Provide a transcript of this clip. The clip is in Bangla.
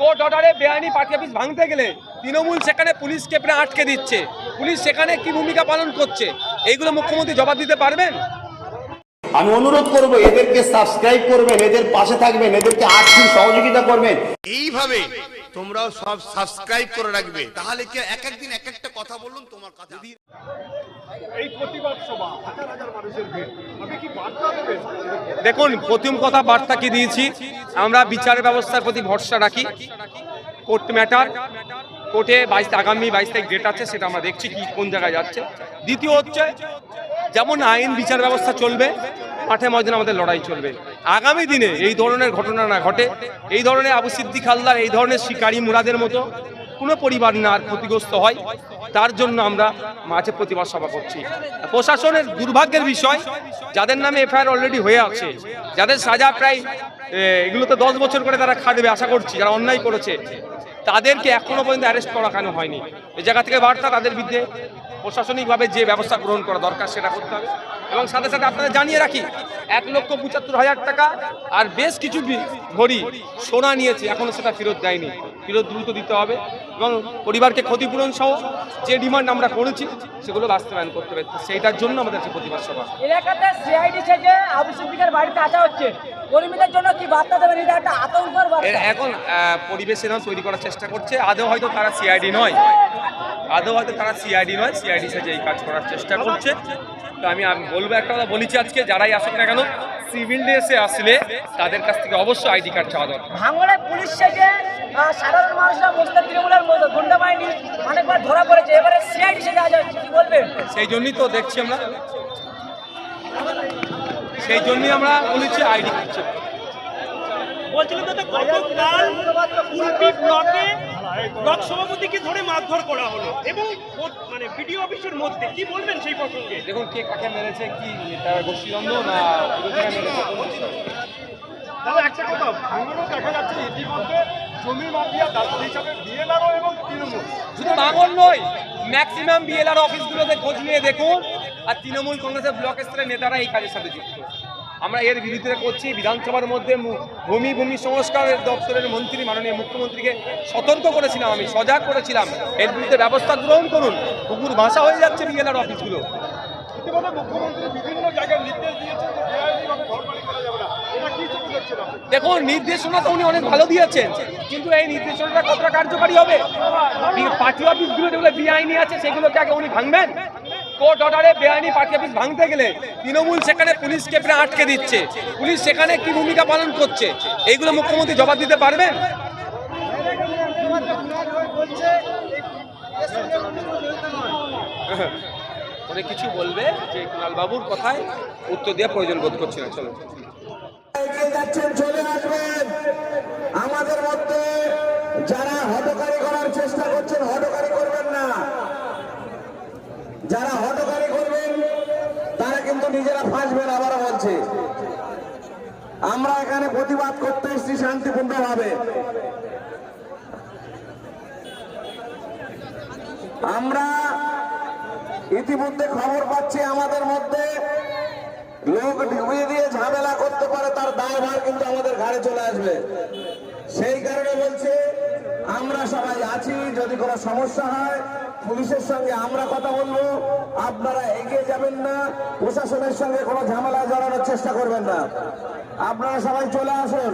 কোর্ট অর্ডারে বেআইনি পার্টি অফিস ভাঙতে গেলে তৃণমূল সেখানে পুলিশকে প্রায় আটকে দিচ্ছে। পুলিশ সেখানে কি ভূমিকা পালন করছে? এইগুলো মুখ্যমন্ত্রী জবাব দিতে পারবেন? আমি অনুরোধ করব এদেরকে সাবস্ক্রাইব করবেন এদের পাশে থাকবেন এদেরকে আর্থিক সহযোগিতা করবেন। এইভাবে তোমরাও সব সাবস্ক্রাইব করে রাখবে। তাহলে কি এক একদিন এক একটা কথা বলুন তোমার কথা। এই প্রতিবাদ সভা হাজার হাজার মানুষের ভিড় আপনি কি বার্তা দেবেন দেখুন প্রথম কথা বার্তা কি দিয়েছি? আমরা বিচার ব্যবস্থার প্রতি ভরসা রাখি। কোর্ট ম্যাটার কোর্টে বাইশ আগামী বাইশ তারিখ ডেট আছে সেটা আমরা দেখছি কি কোন জায়গায় যাচ্ছে। দ্বিতীয় হচ্ছে যেমন আইন বিচার ব্যবস্থা চলবে মাঠে ময়দানে আমাদের লড়াই চলবে। আগামী দিনে এই ধরনের ঘটনা না ঘটে এই ধরনের আবু সিদ্দিক হালদার এই ধরনের শিকারী মুরাদের মতো কোনো পরিবার না আর ক্ষতিগ্রস্ত হয়। তার জন্য আমরা মাঝে প্রতিবাদ সভা করছি। প্রশাসনের দুর্ভাগ্যের বিষয় যাদের নামে এফআইআর অলরেডি হয়ে আছে যাদের সাজা প্রায় এ, এগুলোতে দশ বছর করে তারা খাটবে আশা করছি যারা অন্যায় করেছে তাদেরকে এখনও পর্যন্ত অ্যারেস্ট করা কেন হয়নি? এই জায়গা থেকে বার্তা তাদের বিরুদ্ধে প্রশাসনিকভাবে যে ব্যবস্থা গ্রহণ করা দরকার সেটা করতে হবে। এবং সাথে সাথে আপনাদের জানিয়ে রাখি এক লক্ষ পঁচাত্তর হাজার টাকা আর বেশ কিছু ভরি সোনা নিয়েছে এখনও সেটা ফেরত দেয়নি। ফেরত দ্রুত দিতে হবে এবং পরিবারকে ক্ষতিপূরণ সহ যে ডিমান্ড আমরা করেছি সেগুলো বাস্তবায়ন করতে হবে। সেইটার জন্য আমাদের যে প্রতিবাদ সভা। এলাকাতে সিআইডি থেকে আবু সিদ্দিকের বাড়িতে আসা হচ্ছে। কর্মীদের জন্য কি বার্তা দেবেন? এটা একটা আতঙ্কর এখন পরিবেশ তৈরি করার চেষ্টা করছে। আদৌ হয়তো তারা সিআইডি নয়। আদৌ হয়তো তারা সিআইডি নয় সিআইডি সাথে এই কাজ করার চেষ্টা করছে। তো আমি আমি বলব একটা কথা বলেছি আজকে যারাই আসুক না কেন সিভিল ড্রেসে আসলে তাদের কাছ থেকে অবশ্যই আইডি কার্ড চাওয়া দরকার। ভাঙড়ে পুলিশ থেকে সাধারণ মানুষরা মুসলিম তৃণমূলের মতো গুন্ডা বাহিনী অনেকবার ধরা পড়েছে এবারে সিআইডি আসা হচ্ছে কি বলবেন সেই জন্যই তো দেখছি আমরা। সেই জন্যই আমরা বলেছি আইডি কার্ড। বলছিলাম দাদা গতকাল কুলপি ব্লকে ব্লক ধরে মারধর করা হলো। এবং মানে বিডিও অফিসের মধ্যে কি বলবেন সেই প্রসঙ্গে? দেখুন কে কাকে মেরেছে কি তারা গোষ্ঠীদ্বন্দ্ব না? দাদা একটা কথা ভাঙড়ও দেখা যাচ্ছে ইতিমধ্যে জমি মাফিয়া দাদা হিসাবে বিএলআরও এবং তৃণমূল। শুধু বাঙল নয় ম্যাক্সিমাম বিএলআর অফিসগুলোতে খোঁজ নিয়ে দেখুন আর তৃণমূল কংগ্রেসের ব্লক স্তরের নেতারা এই কাজের সাথে যুক্ত। আমরা এর বিরুদ্ধে করছি। বিধানসভার মধ্যে ভূমি ভূমি সংস্কারের দপ্তরের মন্ত্রী মাননীয় মুখ্যমন্ত্রীকে সতর্ক করেছিলাম আমি সজাগ করেছিলাম। এর বিরুদ্ধে ব্যবস্থা গ্রহণ করুন। পুকুর ভাষা হয়ে যাচ্ছে বিএলআর অফিসগুলো। মুখ্যমন্ত্রী বিভিন্ন জায়গায় নির্দেশ দিয়েছেন দেখুন নির্দেশনা তো উনি অনেক ভালো দিয়েছেন কিন্তু এই নির্দেশনাটা কতটা কার্যকারী হবে? পার্টি অফিসগুলো যেগুলো বেআইনি আছে সেগুলোকে আগে উনি ভাঙবেন? কোর্ট অর্ডারে বেআইনি পার্টি অফিস ভাঙতে গেলে তৃণমূল সেখানে পুলিশকে প্রায় আটকে দিচ্ছে। পুলিশ সেখানে কি ভূমিকা পালন করছে? এইগুলো মুখ্যমন্ত্রী জবাব দিতে পারবেন? অনেক কিছু বলবে যে কুণাল বাবুর কথায় উত্তর দেওয়া প্রয়োজন বোধ করছে না চলো চলে আসবেন আমাদের মধ্যে যারা হটকারি করার চেষ্টা করছেন হটকারি করবেন না যারা হটকারি করবেন তারা কিন্তু নিজেরা ফাঁসবেন আবারও বলছে। আমরা এখানে প্রতিবাদ করতে এসেছি শান্তিপূর্ণ ভাবে আমরা ইতিমধ্যে খবর পাচ্ছি আমাদের মধ্যে লোক ডুবিয়ে দিয়ে ঝামেলা করতে পারে, তার দায়ভার কিন্তু আমাদের ঘাড়ে চলে আসবে। সেই কারণে বলছে আমরা সবাই আছি, যদি কোনো সমস্যা হয়, পুলিশের সঙ্গে আমরা কথা বলব। আপনারা এগিয়ে যাবেন না, প্রশাসনের সঙ্গে কোনো ঝামেলা জড়ানোর চেষ্টা করবেন না। আপনারা সবাই চলে আসুন।